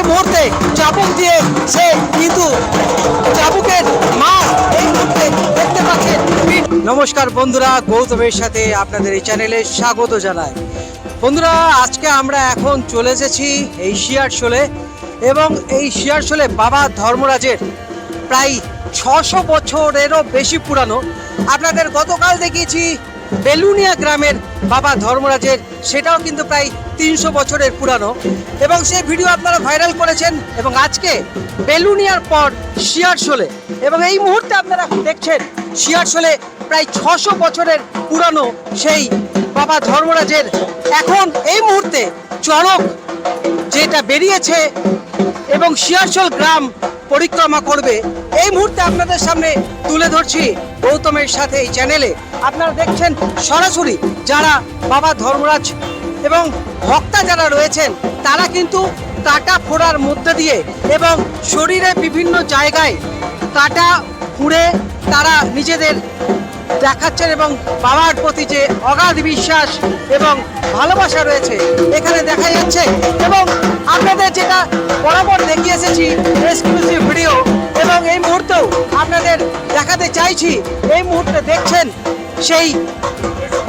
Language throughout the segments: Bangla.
এই মুহূর্তে চাবুক দিয়ে সে কিন্তু চাবুকের মাছ এই মুহূর্তে দেখতে পাচ্ছেন। নমস্কার বন্ধুরা, গৌতমের সাথে আপনাদের এই চ্যানেলে স্বাগত জানাই। বন্ধুরা, আজকে আমরা এখন চলে এসেছি এই শিয়ার শোলে এবং এই শিয়ার শোলে বাবা ধর্মরাজের প্রায় ছশো বছরেরও বেশি পুরানো। আপনাদের গতকাল দেখিয়েছি বেলুনিয়া গ্রামের বাবা ধর্মরাজের, সেটাও কিন্তু প্রায় তিনশো বছরের পুরানো। এবং সেই ভিডিও আপনারা ভাইরাল করেছেন এবং আজকে বেলুনিয়ার পর শিয়ারশোলে। এবং এই মুহূর্তে আপনারা দেখছেন শিয়ারশোলে প্রায় ছশো বছরের পুরানো সেই বাবা ধর্মরাজের। এখন এই মুহূর্তে চড়ক যেটা বেরিয়েছে এবং শিয়ারশোল গ্রাম পরিক্রমা করবে। এই মুহূর্তে আপনাদের সামনে তুলে ধরছি গৌতমের সাথে এই চ্যানেলে আপনারা দেখছেন সরাসরি যারা বাবা ধর্মরাজ এবং ভক্তা যারা রয়েছেন, তারা কিন্তু কাটা ফোড়ার মধ্যে দিয়ে এবং শরীরে বিভিন্ন জায়গায় কাটা ফুঁড়ে তারা নিজেদের দেখাচ্ছেন এবং বাবার প্রতি যে অগাধ বিশ্বাস এবং ভালোবাসা রয়েছে, এখানে দেখা যাচ্ছে। এবং আপনাদের যেটা বরাবর দেখিয়ে এসেছি এক্সক্লুসিভ ভিডিও এবং এই মুহূর্তেও আপনাদের দেখাতে চাইছি, এই মুহূর্তে দেখছেন সেই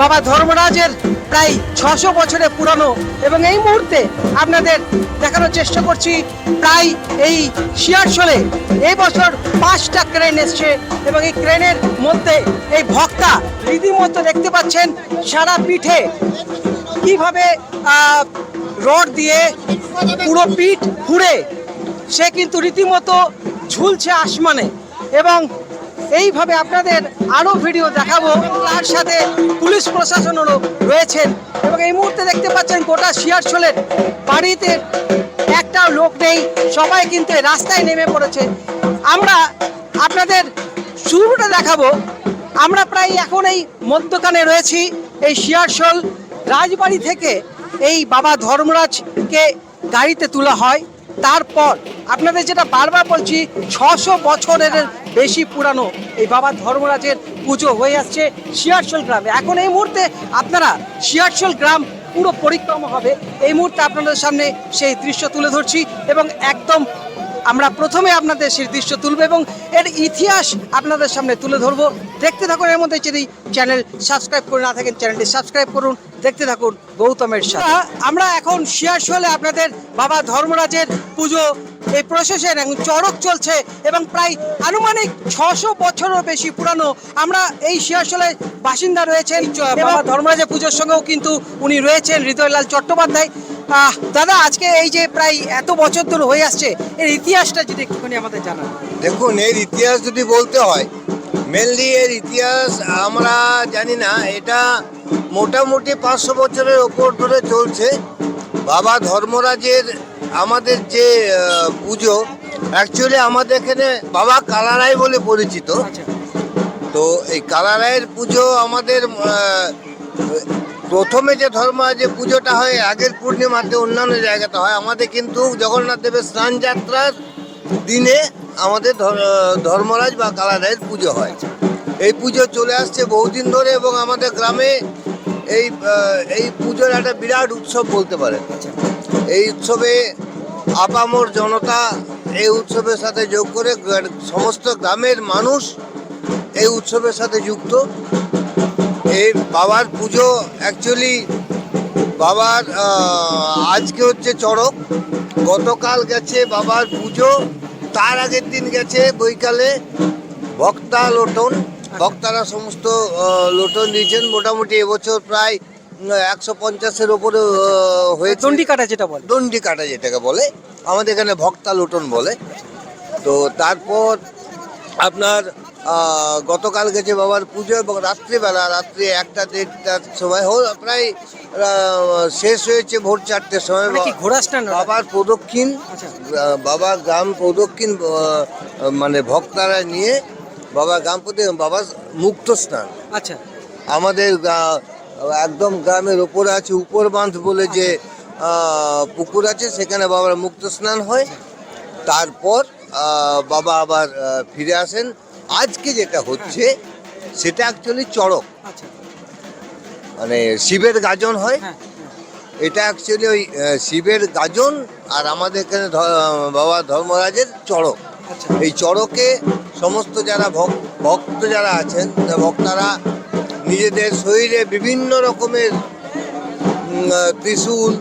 বাবা ধর্মরাজের প্রায় ছশো বছরের পুরনো এবং এই মুহূর্তে আপনাদের দেখানোর চেষ্টা করছি, প্রায় এই শিয়ারশোলে এই বছর পাঁচটা ক্রেন এসছে এবং এই ক্রেনের মধ্যে এই ভক্তা রীতিমতো দেখতে পাচ্ছেন সারা পিঠে। কীভাবে রড দিয়ে পুরো পিঠ ফুঁড়ে, সে কিন্তু রীতিমতো ঝুলছে আসমানে এবং এইভাবে আপনাদের আরও ভিডিও দেখাবো তার সাথে পুলিশ প্রশাসনেরও রয়েছেন এবং এই মুহূর্তে দেখতে পাচ্ছেন গোটা শিয়ারশোলের বাড়িতে একটা লোক নেই, সবাই কিন্তু রাস্তায় নেমে পড়েছে। আমরা আপনাদের শুরুটা দেখাবো। আমরা প্রায় এখন এই মধ্যখানে রয়েছি, এই শিয়ারশোল রাজবাড়ি থেকে এই বাবা ধর্মরাজকে গাড়িতে তোলা হয়। তারপর আপনাদের যেটা বারবার বলছি, ছশো বছরের বেশি পুরানো। এই বাবা ধর্মরাজের পুজো হয়ে আসছে শিয়ারশোল গ্রামে। এখন এই মুহূর্তে আপনারা শিয়ারশোল গ্রাম পুরো পরিক্রমা হবে। এই মুহূর্তে আপনাদের সামনে সেই দৃশ্য তুলে ধরছি এবং একদম আমরা প্রথমে আপনাদের সেই দৃশ্য তুলব এবং এর ইতিহাস আপনাদের সামনে তুলে ধরবো। দেখতে থাকুন, এর মধ্যে যদি চ্যানেল সাবস্ক্রাইব করে না থাকেন চ্যানেলটি সাবস্ক্রাইব করুন। দেখতে থাকুন গৌতমের সাথে। আমরা এখন শিয়ারশোলে আপনাদের বাবা ধর্মরাজের পুজো এই প্রসেসের এখন চড়ক চলছে এবং প্রায় আনুমানিক ছশো বছরও বেশি পুরানো আমরা এই শিয়ারশোলে বাসিন্দা রয়েছেন বাবা ধর্মরাজের পুজোর সঙ্গেও কিন্তু উনি রয়েছেন হৃদয়লাল চট্টোপাধ্যায়। আহ, দাদা আজকে এই যে প্রায় এত বছর ধরে হয়ে আসছে এর ইতিহাসটা যদি একটুখানি আমাদের জানান। দেখুন এর ইতিহাস যদি বলতে হয় মেনলি এর ইতিহাস আমরা জানি না এটা মোটামুটি পাঁচশো বছরের ওপর ধরে চলছে। বাবা ধর্মরাজের আমাদের যে পুজো অ্যাকচুয়ালি আমাদের এখানে বাবা কালারাই বলে পরিচিত। আচ্ছা। তো এই কালারায়ের পুজো আমাদের প্রথমে যে ধর্ম যে পুজোটা হয় আগের পূর্ণিমাতে অন্যান্য জায়গাতে হয়। আমাদের কিন্তু জগন্নাথ দেবের স্নান যাত্রার দিনে আমাদের ধর- ধর্মরাজ বা কালারায়ের পুজো হয়। এই পুজো চলে আসছে বহুদিন ধরে এবং আমাদের গ্রামে এই এই পুজোর একটা বিরাট উৎসব বলতে পারেন। এই উৎসবে আপামর জনতা এই উৎসবের সাথে যোগ করে সমস্ত গ্রামের মানুষ এই উৎসবের সাথে যুক্ত। এই বাবার পুজো অ্যাকচুয়ালি বাবার আজকে হচ্ছে চড়ক। গতকাল গেছে বাবার পুজো, তার আগের দিন গেছে বৈকালে ভক্তা লোটন। ভক্তারা সমস্ত লোটন দিয়েছেন। মোটামুটি এবছর প্রায় একশো পঞ্চাশের ওপরে হয়েছে। দণ্ডি কাটা যেটা বলে। দণ্ডি কাটা যেটাকে বলে। আমাদের এখানে ভক্তা লোটন বলে। তো তারপর আপনার গতকাল গেছে বাবার পুজো এবং রাত্রিবেলা রাত্রি একটা দেড়টার সময় হো প্রায় শেষ হয়েছে ভোর চারটের সময়। মানে বাবার প্রদক্ষিণ আচ্ছা। বাবা গ্রাম প্রদক্ষিণ মানে ভক্তারা নিয়ে বাবা গ্রাম প্রদক্ষিণ বাবা মুক্ত স্নান। আচ্ছা। আমাদের একদম গ্রামের ওপরে আছে উপর বাঁধ বলে যে পুকুর আছে সেখানে বাবার মুক্ত স্নান হয়। তারপর বাবা আবার ফিরে আসেন। আজকে যেটা হচ্ছে সেটা অ্যাকচুয়ালি চড়ক। আচ্ছা। মানে শিবের গাজন হয়। হ্যাঁ এটা অ্যাকচুয়ালি ওই শিবের গাজন আর আমাদের এখানে বাবা ধর্মরাজের চড়ক। আচ্ছা। এই চড়কে সমস্ত যারা ভক- ভক্ত যারা আছেন ভক্তরা নিজেদের শরীরে বিভিন্ন রকমের ত্রিশূল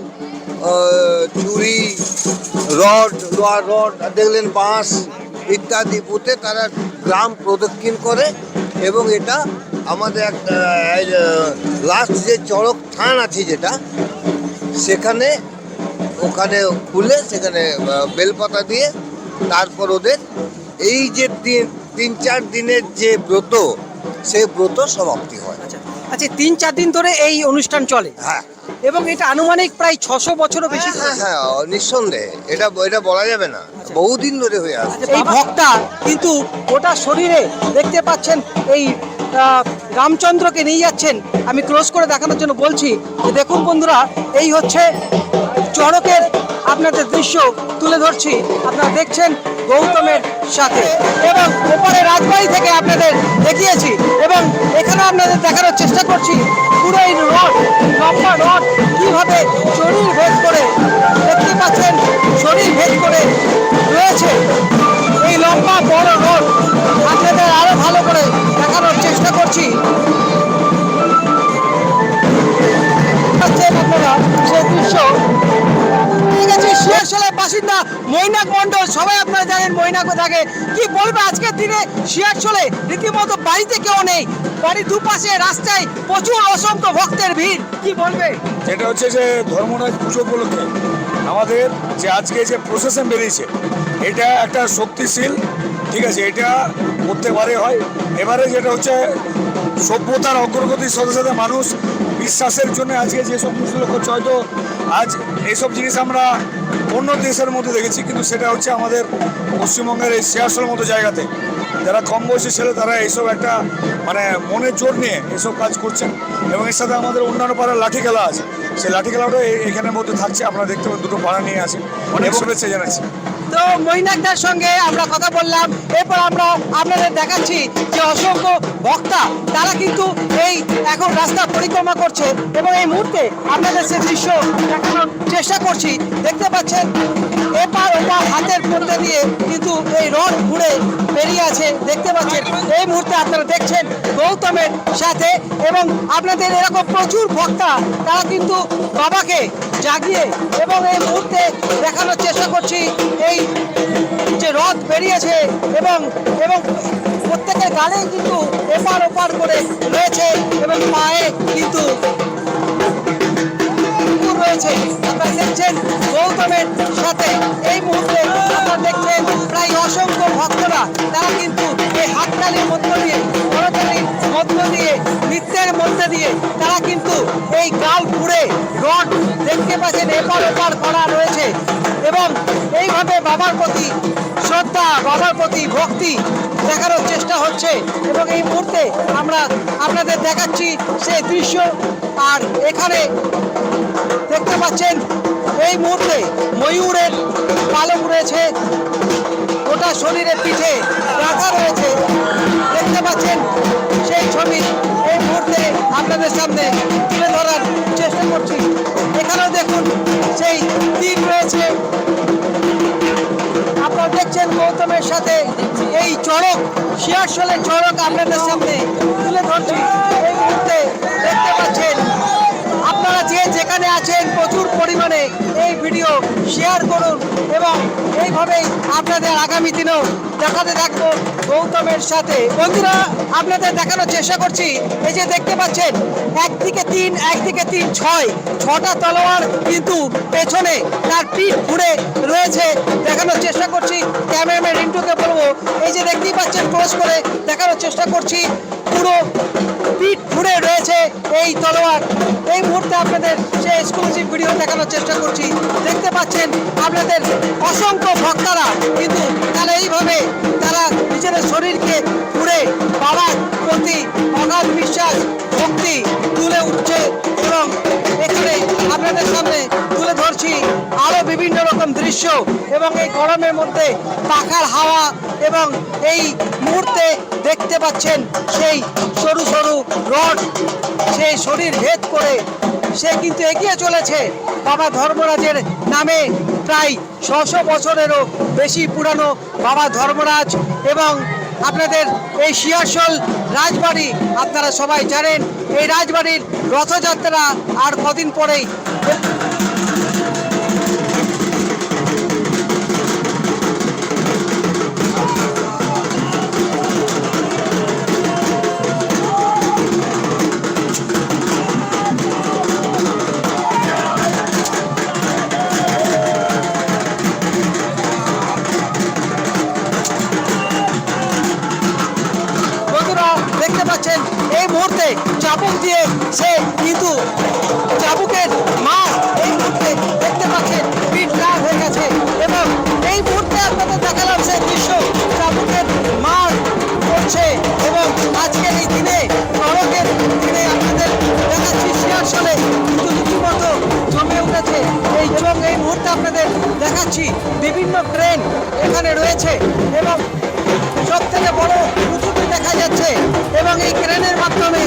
ছুরি, রড লোহার রড দেখলেন বাঁশ ইত্যাদি পুঁতে তারা গ্রাম প্রদক্ষিণ করে এবং এটা আমাদের একটা লাস্ট যে চড়ক থান আছে যেটা, সেখানে, ওখানে খুলে সেখানে বেলপাতা দিয়ে তারপর ওদের এই যে তিন চার দিনের যে ব্রত সেই ব্রত সমাপ্তি হয়। আচ্ছা আচ্ছা তিন চার দিন ধরে এই অনুষ্ঠান চলে। হ্যাঁ। এবং এটা আনুমানিক প্রায় ছশো বছরও বেশি হ্যাঁ হ্যাঁ নিঃসন্দেহে। এটা এটা বলা যাবে না। বহুদিন ধরে হয়ে আসছে। এই ভক্তা কিন্তু গোটা শরীরে দেখতে পাচ্ছেন এই রামচন্দ্রকে নিয়ে যাচ্ছেন। আমি ক্লোজ করে দেখানোর জন্য বলছি যে দেখুন বন্ধুরা এই হচ্ছে চড়কের আপনাদের দৃশ্য তুলে ধরছি। আপনারা দেখছেন গৌতমের সাথে। এবং ওপরে রাজবাড়ি থেকে আপনাদের দেখিয়েছি। এবং এখানে আপনাদের দেখানোর চেষ্টা করছি, পুরো এই রড, লম্বা রড, কীভাবে শরীর ভেদ করে দেখতে পাচ্ছেন, শরীর ভেদ করে রয়েছে। এই লম্বা, বড় রোড, আপনাদের আরও ভালো করে দেখানোর চেষ্টা করছি। আপনারা, সেই দৃশ্য। ঠিক আছে শিয়ারশালার বাসিন্দা মৈনাক সবাই আপনারা জানেন মৈনাকে থাকে। কি বলবে, আজকের দিনে শিয়ার চলে, রীতিমতো বাড়িতে কেউ নেই। বাড়ির দুপাশে রাস্তায় প্রচুর অসংখ্য ভক্তের ভিড়। কি বলবে? যেটা হচ্ছে যে ধর্মরাজ পুজো উপলক্ষে আমাদের যে আজকে যে প্রসেশন বেরিয়েছে, এটা একটা শক্তিশীল, ঠিক আছে, এটা প্রত্যেকবারে হয়। এবারে যেটা হচ্ছে সভ্যতার অগ্রগতির সাথে সাথে মানুষ বিশ্বাসের জন্য আজকে যেসব জিনিসগুলো করছে হয়তো আজ এইসব জিনিস আমরা অন্য দেশের মধ্যে দেখেছি কিন্তু সেটা হচ্ছে আমাদের পশ্চিমবঙ্গের এই সিয়াসল মতো জায়গাতে। যারা কম বয়সী ছেলে তারা এইসব একটা মানে মনের জোর নিয়ে এসব কাজ করছেন। এবং এর সাথে আমাদের অন্যান্য পাড়ার লাঠি খেলা আছে। সেই লাঠি খেলাটাও এই- এখানের মধ্যে থাকছে। আপনারা দেখতে পাবেন দুটো পাড়া নিয়ে আছে। অনেক শুভেচ্ছা জানাচ্ছি। তো মৈনাকদার সঙ্গে আমরা কথা বললাম। এরপর আমরা আপনাদের দেখাচ্ছি যে অসংখ্য বক্তা, তারা কিন্তু এই এখন রাস্তা পরিক্রমা করছে এবং এই মুহূর্তে আপনাদের সে দৃশ্য দেখানোর চেষ্টা করছি। দেখতে পাচ্ছেন, এপার ওপার হাতের মধ্যে দিয়ে কিন্তু এই রড ঘুরে বেরিয়ে আছে। দেখতে পাচ্ছেন, এই মুহূর্তে আপনারা দেখছেন গৌতমের সাথে এবং আপনাদের এরকম প্রচুর বক্তা, তারা কিন্তু বাবাকে জাগিয়ে এবং এই মুহূর্তে দেখানোর চেষ্টা করছি এই যে রথ বেরিয়েছে এবং এবং প্রত্যেকের গালেই কিন্তু এপার ওপার করে রয়েছে এবং পায়ে কিন্তু রয়েছে। আপনারা দেখছেন গৌতমের সাথে। এই মুহূর্তে আপনারা দেখছেন প্রায় অসংখ্য ভক্তরা, তারা কিন্তু এই হাততালির মধ্য দিয়ে করতালির মধ্য দিয়ে, নৃত্যের মধ্যে দিয়ে, তারা কিন্তু এই গাল ঘুরে দেখতে পাচ্ছেন এপার ওপার করা রয়েছে। এবং এইভাবে বাবার প্রতি শ্রদ্ধা, বাবার প্রতি ভক্তি দেখানোর চেষ্টা হচ্ছে। এবং এই মুহূর্তে আমরা আপনাদের দেখাচ্ছি সেই দৃশ্য। আর এখানে দেখতে পাচ্ছেন, এই মুহূর্তে ময়ূরের পালক রয়েছে। গোটা শরীরের পিঠে রাখা রয়েছে। দেখতে পাচ্ছেন সেই ছবি। এই মুহূর্তে আপনাদের সামনে তুলে ধরার করছি এখানে দেখুন, সেই তীর রয়েছে। আপনারা দেখছেন গৌতমের সাথে এই চড়ক, শিয়ারশোলের চড়ক আপনাদের সামনে তুলে ধরছি। এই মুহূর্তে দেখতে পাচ্ছেন, আপনারা যে যেখানে আছেন প্রচুর পরিমাণে এই ভিডিও শেয়ার করুন। এবং এইভাবেই আপনাদের আগামী দিনেও দেখাতে থাকব গৌতমের সাথে। বন্ধুরা, আপনাদের দেখানোর চেষ্টা করছি। এই যে দেখতে পাচ্ছেন, একদিকে তিন একদিকে তিন, ছয়। ছটা তলোয়ার কিন্তু পেছনে তার পিঠ ঘুরে রয়েছে। দেখানোর চেষ্টা করছি, ক্যামেরাম্যান রিন্টুকে বলব। এই যে দেখতেই পাচ্ছেন, ক্লোজ করে দেখানোর চেষ্টা করছি। পুরো পিঠ ঘুরে রয়েছে এই তলোয়ার। এই মুহূর্তে আপনাদের সেই এক্সক্লুসিভ ভিডিও দেখানোর চেষ্টা করছি। দেখতে পাচ্ছেন, আপনাদের অসংখ্য ভক্তারা কিন্তু তারা এইভাবে তারা নিজেদের শরীরকে পুড়ে বাবার প্রতি অগাধ বিশ্বাস, ভক্তি তুলে উঠছে এবং এখানে আপনাদের সামনে তুলে ধরছি আরও বিভিন্ন রকম দৃশ্য এবং এই গরমের মধ্যে পাখার হাওয়া এবং এই মুহূর্তে দেখতে পাচ্ছেন সেই সরু সরু রড, সেই শরীর ভেদ করে। সে কিন্তু এগিয়ে চলেছে। বাবা ধর্মরাজের নামে প্রায় ছশো বছরেরও বেশি পুরানো বাবা ধর্মরাজ এবং আপনাদের এই শিয়াশল রাজবাড়ি আপনারা সবাই জানেন এই রাজবাড়ির রথযাত্রা আর কদিন পরেই দেখাচ্ছি বিভিন্ন ট্রেন এখানে রয়েছে এবং সব থেকে বড় উঁচুতে দেখা যাচ্ছে এবং এই ক্রেনের মাধ্যমে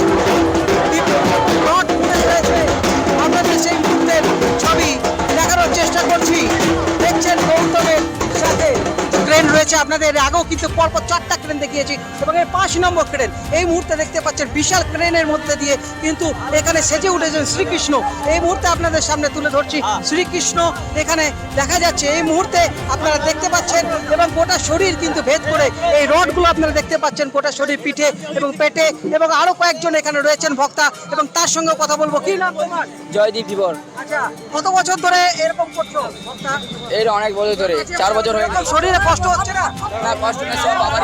আপনাদের এর আগেও কিন্তু পরপর চারটা ক্রেন দেখিয়েছি এবং এই পাঁচ নম্বর ক্রেন এই মুহূর্তে দেখতে পাচ্ছেন বিশাল ক্রেনের মধ্যে দিয়ে কিন্তু এখানে সেজে উঠেছেন শ্রীকৃষ্ণ। এই মুহূর্তে আপনাদের সামনে তুলে ধরছি শ্রীকৃষ্ণ। এখানে দেখা যাচ্ছে এই মুহূর্তে আপনারা দেখতে পাচ্ছেন এবং গোটা শরীর কিন্তু ভেদ করে এই রডগুলো আপনারা দেখতে পাচ্ছেন গোটা শরীর পিঠে এবং পেটে এবং আরও কয়েকজন এখানে রয়েছেন ভক্তা এবং তার সঙ্গে কথা বলব। কি নাম তোমার? জয়দীপ বিবর আচ্ছা কত বছর ধরে এরকম করছ ভক্তা? এর অনেক বছর ধরে চার বছর হয়ে গেল শরীরে কষ্ট হচ্ছে না? না কষ্ট নেই সব বাবার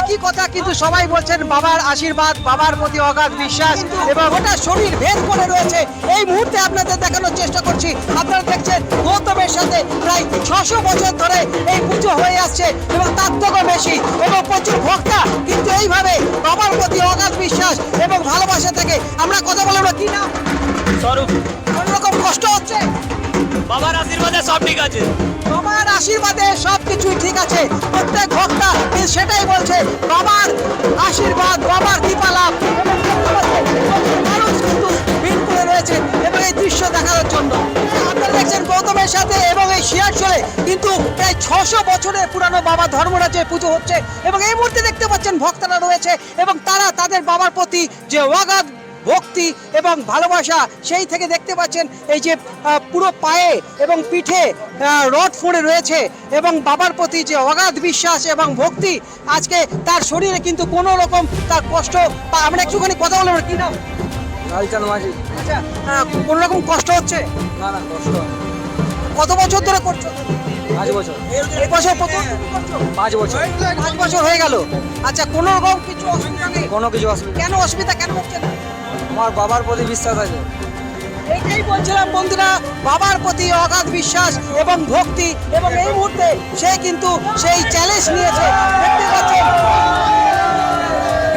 একই কথা কিন্তু সবাই বলছেন বাবার আশীর্বাদ বাবার প্রতি অগাধ বিশ্বাস এবং ওটা শরীর ভেদ করে রয়েছে। এই মুহূর্তে আপনাদের দেখানোর চেষ্টা করছি। আপনারা দেখছেন গৌতমের সাথে প্রায় ছশো বছর ধরে এই পুজো হয়ে আসছে এবং তার থেকেও বেশি। এবং প্রচুর ভক্তা কিন্তু এইভাবে বাবার প্রতি অগাধ বিশ্বাস এবং ভালোবাসা থেকে আমরা কথা বলব কি না স্বরূপ। কোন রকম কষ্ট হচ্ছে? বাবার আশীর্বাদে সব ঠিক আছে। বাবার আশীর্বাদে সবকিছুই ঠিক আছে। প্রত্যেক ভক্তা সেটাই বলছে বাবার আশীর্বাদ বাবার কৃপা লাভ। রয়েছে এবং এই দৃশ্য দেখানোর জন্য। আপনারা দেখছেন গৌতমের সাথে এবং এই শিয়ারচলে কিন্তু প্রায় ছশো বছরের পুরানো বাবা ধর্মরাজের পুজো হচ্ছে এবং এই মুহূর্তে দেখতে পাচ্ছেন ভক্তরা রয়েছে এবং তারা তাদের বাবার প্রতি যে অগাধ ভক্তি এবং ভালোবাসা, সেই থেকে দেখতে পাচ্ছেন এই যে পুরো পায়ে এবং পিঠে রড ফুঁড়ে রয়েছে এবং বাবার প্রতি যে অগাধ বিশ্বাস এবং ভক্তি, আজকে তার শরীরে কিন্তু কোনো রকম তার কষ্ট আমরা একটুখানি কথা বলব, কি নাম? লালচাঁদ মাঝি। আচ্ছা কোনো রকম কষ্ট হচ্ছে? না না কষ্ট কত বছর ধরে করছ? পাঁচ বছর। এই বছর প্রথম পাঁচ বছর। পাঁচ বছর হয়ে গেল। আচ্ছা কোনো রকম কিছু অসুবিধা নেই? কোনো কিছু অসুবিধা কেন অসুবিধা কেন হচ্ছে না? আমার বাবার প্রতি বিশ্বাস আছে। এইটাই বলছিলাম বন্ধুরা বাবার প্রতি অগাধ বিশ্বাস এবং ভক্তি এবং এই মুহূর্তে সে কিন্তু সেই চ্যালেঞ্জ নিয়েছে। দেখতে পাচ্ছেন?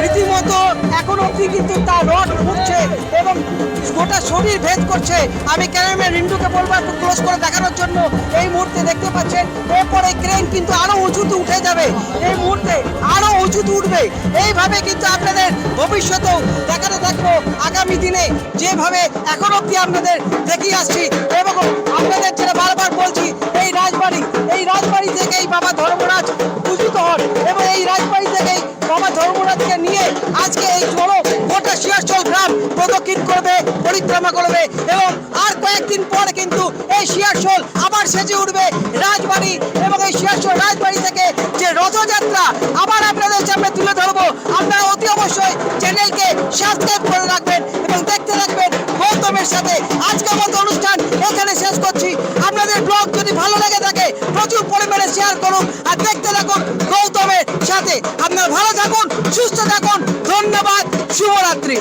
রীতিমতো এখন অব্দি কিন্তু তার রড ফুটছে এবং গোটা শরীর ভেদ করছে। আমি ক্যামেরাম্যান রিন্টুকে বলব একটু ক্লোজ করে দেখানোর জন্য। এই মুহূর্তে দেখতে পাচ্ছেন, এরপরে ক্রেন কিন্তু আরও উঁচুতে উঠে যাবে। এই মুহূর্তে আরও উঁচুতে উঠবে। এইভাবে কিন্তু আপনাদের ভবিষ্যতেও দেখাতে থাকব। আগামী দিনে যেভাবে এখন অব্দি আপনাদের দেখিয়ে আসছি এবং আপনাদের যেটা বারবার বলছি, এই রাজবাড়ি এই রাজবাড়ি থেকেই বাবা ধর্মরাজ পূজিত হন এবং এই রাজবাড়ি থেকেই বাবা ধর্মরাজকে নিয়ে আজকে এই বড় গোটা শিয়ারচল গ্রাম প্রদক্ষিণ করবে, পরিক্রমা করবে এবং আর কয়েকদিন পরে কিন্তু এই শিয়ারচল আবার সেজে উঠবে রাজবাড়ি এবং এই শিয়ারচল রাজবাড়ি থেকে যে রথযাত্রা আবার আপনাদের সামনে তুলে ধরবো, আপনারা অতি অবশ্যই চ্যানেলকে সাবস্ক্রাইব করে রাখবেন এবং দেখতে রাখবেন গৌতমের সাথে আজকের মতো অনুষ্ঠান এখানে শেষ করছি। আপনাদের ব্লগ যদি ভালো লাগে থাকে, প্রচুর পরিমাণে শেয়ার করুন আর দেখতে থাকুন গৌতমের সাথে। আপনারা ভালো থাকুন, সুস্থ থাকুন। ধন্যবাদ, শুভরাত্রি।